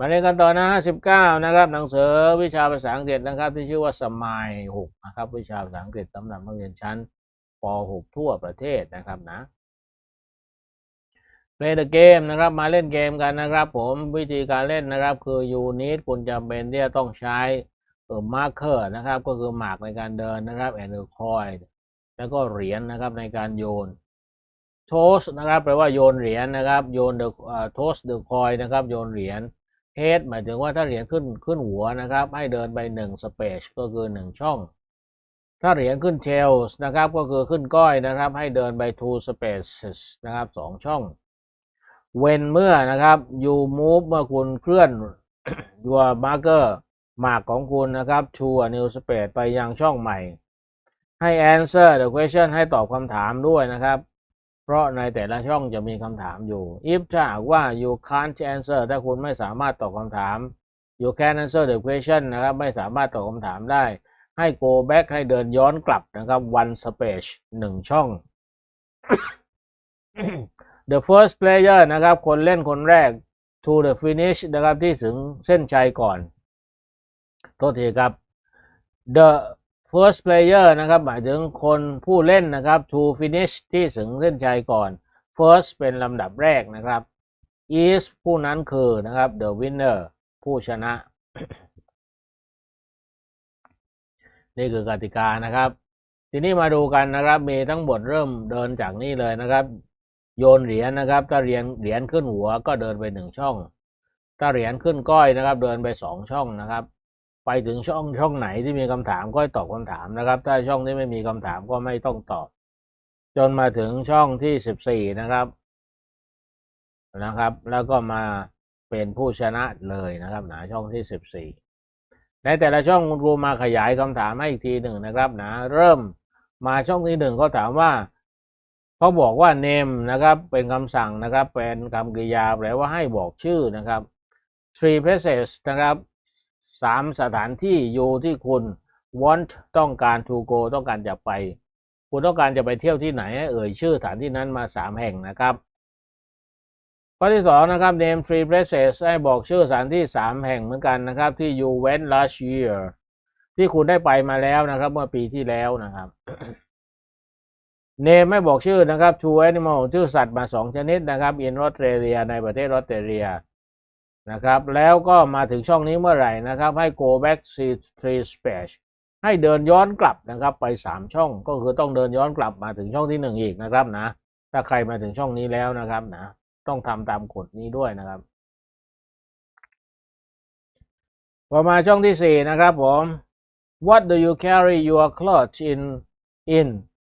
มาเรียนกันต่อนะ59 นะครับ หนังสือวิชาภาษาอังกฤษนะครับ ที่ชื่อว่าสมัย6นะครับ วิชาภาษาอังกฤษสำหรับนักเรียนชั้นป .6 ทั่วประเทศนะครับนะ play the game นะครับ มาเล่นเกมกันนะครับ ผมวิธีการเล่นนะครับ คือยูนิตคุณจำเป็นที่จะต้องใช้เออมาร์เกอร์นะครับ ก็คือหมากในการเดินนะครับ and the coin แล้วก็เหรียญนะครับในการโยน toss นะครับแปลว่าโยนเหรียญนะครับโยนเอ่อ toss the coin นะครับโยนเหรียญ head หมายถึงว่าถ้าเหรียญขึ้นขึ้นหัวนะครับ ให้เดินไปหนึ่ง space ก็คือหนึ่งช่อง ถ้าเหรียญขึ้น tails นะครับก็คือขึ้นก้อยนะครับ ให้เดินไป two spaces นะครับสองช่อง when เมื่อนะครับ you move เมื่อคุณเคลื่อน your marker หมากของคุณนะครับ to a new space ไปยังช่องใหม่ ให้ answer the question ให้ตอบคำถามด้วยนะครับ เพราะในแต่ละช่องจะมีคำถามอยู่ if ถ้าหากว่า you can't answer ถ้าคุณไม่สามารถตอบคำถาม you can't answer the question นะครับ ไม่สามารถตอบคำถามได้ ให้ go back ให้เดินย้อนกลับนะครับ one space หนึ่งช่อง the first player นะครับ คนเล่นคนแรก to the finish นะครับ ที่ถึงเส้นชัยก่อน โทษทีครับ the first player นะครับ หมายถึงคนผู้เล่นนะครับ to finish ที่ถึงเส้นชัยก่อน first เป็นลำดับแรกนะครับ is ผู้นั้นคือนะครับ the winner ผู้ชนะ นี่คือกติกานะครับ ทีนี้มาดูกันนะครับ มีทั้งหมดเริ่มเดินจากนี่เลยนะครับ โยนเหรียญนะครับ ถ้าเหรียญเหรียญขึ้นหัวก็เดินไปหนึ่งช่อง ถ้าเหรียญขึ้นก้อยนะครับ เดินไปสองช่องนะครับ ไปถึงช่องช่องไหนที่มีคำถามก็ให้ตอบคำถามนะครับ ถ้าช่องที่ไม่มีคำถามก็ไม่ต้องตอบ จนมาถึงช่องที่สิบสี่นะครับนะครับ แล้วก็มาเป็นผู้ชนะเลยนะครับ หนะช่องที่สิบสี่ในแต่ละช่องคุณครูมาขยายคำถามให้อีกทีหนึ่งนะครับนะเริ่มมาช่องที่หนึ่งก็ถามว่าเขาบอกว่า name นะครับเป็นคำสั่งนะครับ เป็นคำกริยาแปลว่าให้บอกชื่อนะครับ three places นะครับ สามสถานที่อยู่ที่คุณ want ต้องการ to go ต้องการจะไป คุณต้องการจะไปเที่ยวที่ไหน เอ่ยชื่อสถานที่นั้นมาสามแห่งนะครับ ข้อที่สองนะครับ name three places ให้บอกชื่อสถานที่สามแห่งเหมือนกันนะครับ ที่ you went last year ที่คุณได้ไปมาแล้วนะครับ เมื่อปีที่แล้วนะครับ name ไม่บอกชื่อนะครับ two animal ชื่อสัตว์มาสองชนิดนะครับ in Australia ในประเทศออสเตรเลีย นะครับ แล้วก็มาถึงช่องนี้เมื่อไหร่นะครับ ให้ go back three space ให้เดินย้อนกลับนะครับ ไปสามช่องก็คือต้องเดินย้อนกลับมาถึงช่องที่หนึ่งอีกนะครับนะ ถ้าใครมาถึงช่องนี้แล้วนะครับนะ ต้องทำตามกฎนี้ด้วยนะครับพอมาช่องที่สี่นะครับผม What do you carry your clothes in in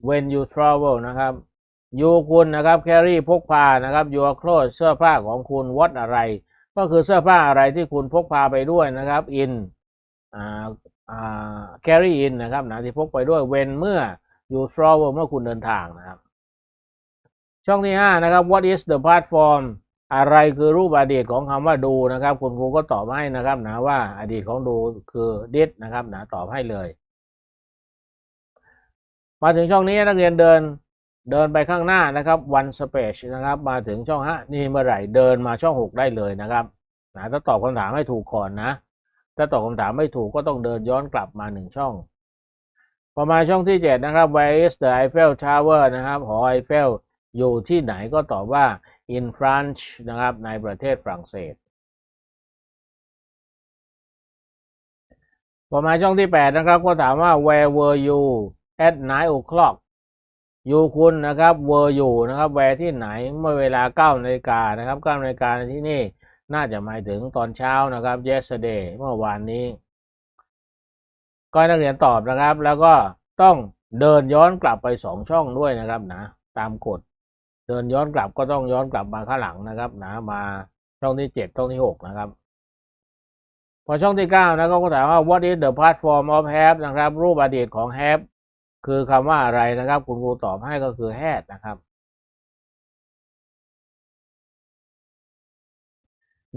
when you travel นะครับ you คุณนะครับ carry พกพานะครับ your clothes เสื้อผ้าของคุณ what อะไร ก็คือเสื้อผ้าอะไรที่คุณพกพาไปด้วยนะครับ in อ่าอ่า carry in นะครับนะที่พกไปด้วย when เมื่อ you travel เมื่อคุณเดินทางนะครับ ช่องที่ห้านะครับ what is the platform อะไรคือรูปอดีตของคำว่าดูนะครับ คุณครูก็ตอบให้นะครับนะว่าอดีตของดูคือ did นะครับนะตอบให้เลย มาถึงช่องนี้นักเรียนเดิน เดินไปข้างหน้านะครับ one space นะครับ มาถึงช่องห้านี่เมื่อไหร่เดินมาช่องหกได้เลยนะครับนะถ้าตอบคำถามให้ถูกก่อนนะ ถ้าตอบคำถามไม่ถูกก็ต้องเดินย้อนกลับมาหนึ่งช่องพอมาช่องที่เจ็ดนะครับ where is the Eiffel Tower นะครับหอไอเฟลอยู่ที่ไหนก็ตอบว่า in France นะครับ ในประเทศฝรั่งเศสพอมาช่องที่แปดนะครับ ก็ถามว่า where were you at nine o'clock อยู่คุณนะครับ were you นะครับ where ที่ไหนเมื่อเวลาเก้านาฬิกานะครับเก้านาฬิกาในที่นี่น่าจะหมายถึงตอนเช้านะครับ yesterday เมื่อวานนี้ ก็นักเรียนตอบนะครับ แล้วก็ต้องเดินย้อนกลับไปสองช่องด้วยนะครับนะ ตามกฎ เดินย้อนกลับก็ต้องย้อนกลับมาข้างหลังนะครับนะมาช่องที่เจ็ดช่องที่หกนะครับ พอช่องที่เก้านะก็ถามว่า what is the platform of have นะครับ รูปอดีตของ have คือคำว่าอะไรนะครับ คุณครูตอบให้ก็คือ had นะครับ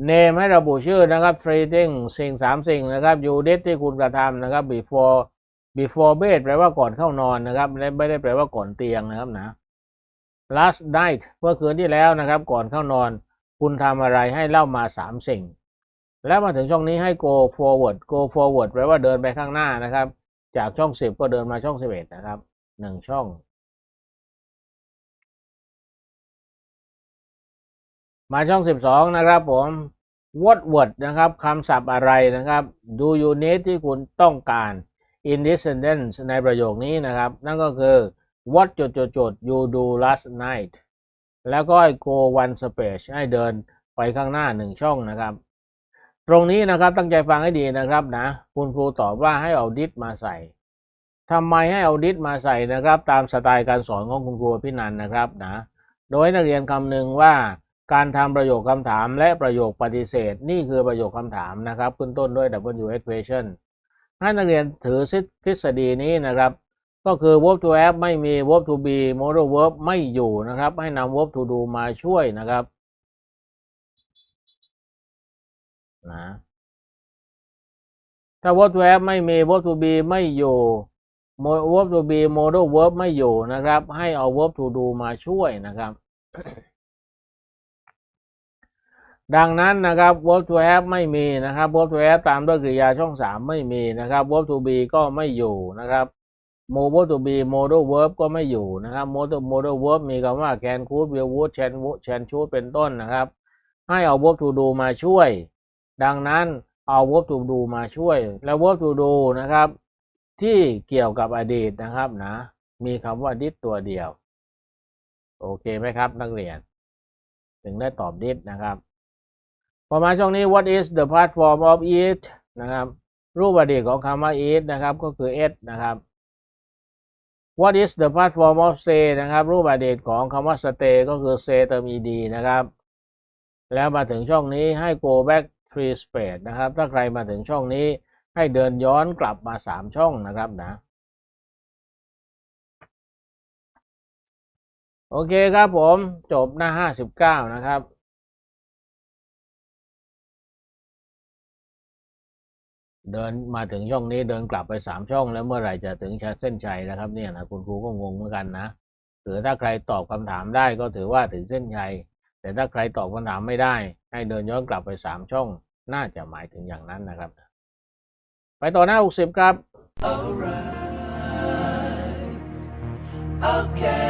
name ให้ระบุชื่อนะครับ three things สิ่งสามสิ่งนะครับ you did ที่คุณกระทำนะครับ before before bed แปลว่าก่อนเข้านอนนะครับ ไม่ได้แปลว่าก่อนเตียงนะครับนะ last night เมื่อคืนที่แล้วนะครับ ก่อนเข้านอน คุณทำอะไรให้เล่ามาสามสิ่ง แล้วมาถึงช่องนี้ให้ go forward go forward แปลว่าเดินไปข้างหน้านะครับ จากช่องสิบก็เดินมาช่องสิบเอ็ดนะครับหนึ่งช่อง มาช่องสิบสองนะครับผม what word นะครับคำศัพท์อะไรนะครับ do you need ที่คุณต้องการ in this sentence ในประโยคนี้นะครับ นั่นก็คือ what จุดจุดจุด you do last night แล้วก็ให้ go one space ให้เดินไปข้างหน้าหนึ่งช่องนะครับ ตรงนี้นะครับตั้งใจฟังให้ดีนะครับนะ คุณครูตอบว่าให้เอา did มาใส่ทำไมให้เอา did มาใส่นะครับ ตามสไตล์การสอนของคุณครูพี่นันนะครับนะ โดยนักเรียนคำหนึ่งว่าการทำประโยคคำถามและประโยคปฏิเสธ นี่คือประโยคคำถามนะครับขึ้นต้นด้วย W equation ให้นักเรียนถือทฤษฎีนี้นะครับ ก็คือ verb to have ไม่มี verb to be modal verb ไม่อยู่นะครับ ให้นำ verb to do มาช่วยนะครับ นะถ้า verb to have ไม่มี verb to be ไม่อยู่ mo- verb to be modal verb ไม่อยู่นะครับ ให้เอา verb to do มาช่วยนะครับ ดังนั้นนะครับ verb to have ไม่มีนะครับ verb to have ตามด้วยกริยาช่องสามไม่มีนะครับ verb to be ก็ไม่อยู่นะครับ mo verb to be modal verb ก็ไม่อยู่นะครับ modal modal verb มีคำว่า can could will would can would can should เป็นต้นนะครับ ให้เอา verb to do มาช่วย ดังนั้นเอา verb to do มาช่วย แล้ว verb to do นะครับ ที่เกี่ยวกับอดีตนะครับนะ มีคำว่า did ตัวเดียว โอเคไหมครับ นักเรียน ถึงได้ตอบ did นะครับพอมาช่วงนี้ what is the past form of eat นะครับ รูปอดีตของคำว่า eat นะครับก็คือ ate นะครับ what is the past form of stay นะครับ รูปอดีตของคำว่า stay ก็คือ stay เติม ed นะครับ แล้วมาถึงช่องนี้ให้ go back three space นะครับ ถ้าใครมาถึงช่องนี้ให้เดินย้อนกลับมาสามช่องนะครับนะ โอเคครับผมจบหน้าห้าสิบเก้านะครับเดินมาถึงช่องนี้เดินกลับไปสามช่องแล้วเมื่อไหร่จะถึงเส้นชัยนะครับเนี่ยนะคุณครูก็งงเหมือนกันนะหรือถ้าใครตอบคำถามได้ก็ถือว่าถึงเส้นชัย แต่ถ้าใครตอบคำถามไม่ได้ ให้เดินย้อนกลับไปสามช่อง น่าจะหมายถึงอย่างนั้นนะครับ ไปต่อหน้าหกสิบครับ Okay.